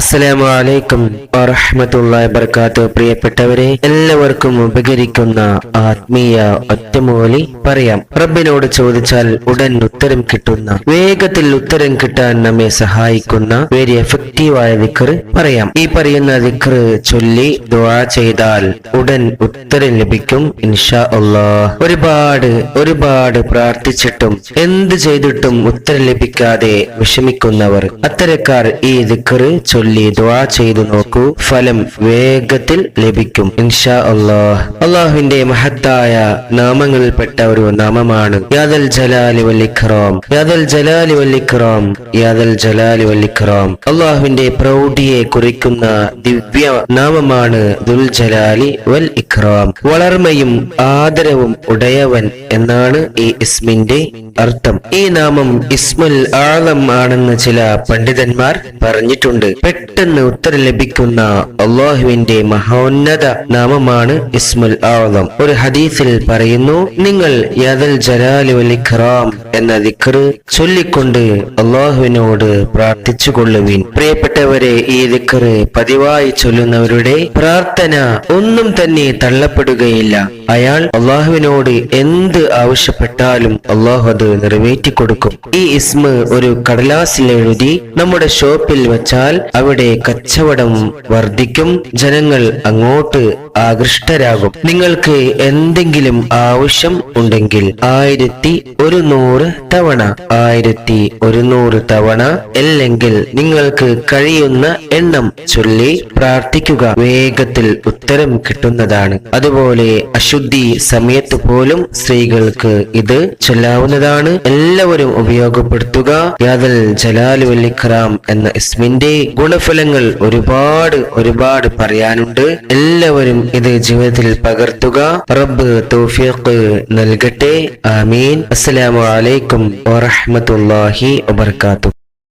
അസ്സലാമു അലൈക്കും വറഹ്മത്തുള്ളാഹി വബറകാതുഹു. പ്രിയപ്പെട്ടവരെ എല്ലാവർക്കും ഉപകരിക്കുന്ന ആത്മീയ ഒറ്റമൂലി പറയാം. റബ്ബിനോട് ചോദിച്ചാൽ ഉടൻ ഉത്തരം കിട്ടുന്ന വേഗത്തിൽ ഉത്തരം കിട്ടാൻ നമ്മെ സഹായിക്കുന്ന വെരി എഫക്റ്റീവായ ദിക്ർ പറയാം. ഈ പറയുന്ന ദിക്ർ ചൊല്ലി ദുആ ചെയ്താൽ ഉടൻ ഉത്തരം ലഭിക്കും ഇൻഷാ അള്ളാഹ് ഒരുപാട് ഒരുപാട് പ്രാർത്ഥിച്ചിട്ടും എന്ത് ചെയ്തിട്ടും ഉത്തരം ലഭിക്കാതെ വിഷമിക്കുന്നവർ അത്തരക്കാർ ഈ ദിക്ർ ചൊല്ലി ദുആ ചെയ്തു നോക്കൂ. ഫലം വേഗത്തിൽ ലഭിക്കും. ഇൻഷാ അള്ളാഹ് അള്ളാഹുവിന്റെ മഹത്തായ നാമങ്ങളിൽപ്പെട്ട ഒരു നാമമാണ് യാദൽ ജലാലി ഇക്റാം യാദൽ ജലാലി ഇക്റാം യാദൽ ജലാലി ഇക്റാം അള്ളാഹുവിന്റെ പ്രൗഢിയെ കുറിക്കുന്ന ദിവ്യ നാമമാണ് ദുൽ ജലാലി വൽ ഇക്റാം വളർമയും ആദരവും ഉടയവൻ എന്നാണ് ഈ ഇസ്മിന്റെ അർത്ഥം. ഈ നാമം ഇസ്മുൽ ആളം ആണെന്ന് ചില പണ്ഡിതന്മാർ പറഞ്ഞിട്ടുണ്ട്. പെട്ടെന്ന് ഉത്തരം ലഭിക്കുന്ന അള്ളാഹുവിന്റെ മഹോന്നത നാമമാണ് ഇസ്മുൽ ആളം ഒരു ഹദീസിൽ പറയുന്നു നിങ്ങൾ യദൽ ജലാലി വൽ എന്ന ദിക്ർ ചൊല്ലിക്കൊണ്ട് അള്ളാഹുവിനോട് പ്രാർത്ഥിച്ചു കൊള്ളുവിൻ പ്രിയപ്പെട്ടവരെ ഈ ദിക്ർ പതിവായി ചൊല്ലുന്നവരുടെ പ്രാർത്ഥന ഒന്നും തന്നെ തള്ളപ്പെടുകയില്ല. അയാൾ അള്ളാഹുവിനോട് എന്ത് ആവശ്യപ്പെട്ടാലും അള്ളാഹു അത് നിറവേറ്റി കൊടുക്കും ഈ ഇസ്മ ഒരു കടലാസിൽ എഴുതി നമ്മുടെ ഷോപ്പിൽ വെച്ചാൽ അവിടെ കച്ചവടം വർദ്ധിക്കും. ജനങ്ങൾ അങ്ങോട്ട് ആകൃഷ്ടരാകും. നിങ്ങൾക്ക് എന്തെങ്കിലും ആവശ്യം ഉണ്ടെങ്കിൽ ആയിരത്തി ഒരു നൂറ് തവണ ആയിരത്തി ഒരു നൂറ് തവണ അല്ലെങ്കിൽ നിങ്ങൾക്ക് കഴിയുന്ന എണ്ണം ചൊല്ലി പ്രാർത്ഥിക്കുക. വേഗത്തിൽ ഉത്തരം കിട്ടുന്നതാണ്. അതുപോലെ അശുദ്ധി സമയത്ത് പോലും സ്ത്രീകൾക്ക് ഇത് ചൊല്ലാവുന്നതാണ്. എല്ലാവരും ഉപയോഗപ്പെടുത്തുക. യാദൽ ജലാലു വല്ലിഖറാം എന്ന ഇസ്മിന്റെ ഗുണഫലങ്ങൾ ഒരുപാട് ഒരുപാട് പറയാനുണ്ട്. എല്ലാവരും ഇത് ജീവിതത്തിൽ പകർത്തുക. റബ്ബ് തൗഫീഖ് നൽകട്ടെ. ആമീൻ. അസ്സലാമു അലൈക്കും വറഹ്മത്തുള്ളാഹി വബർക്കാത്തു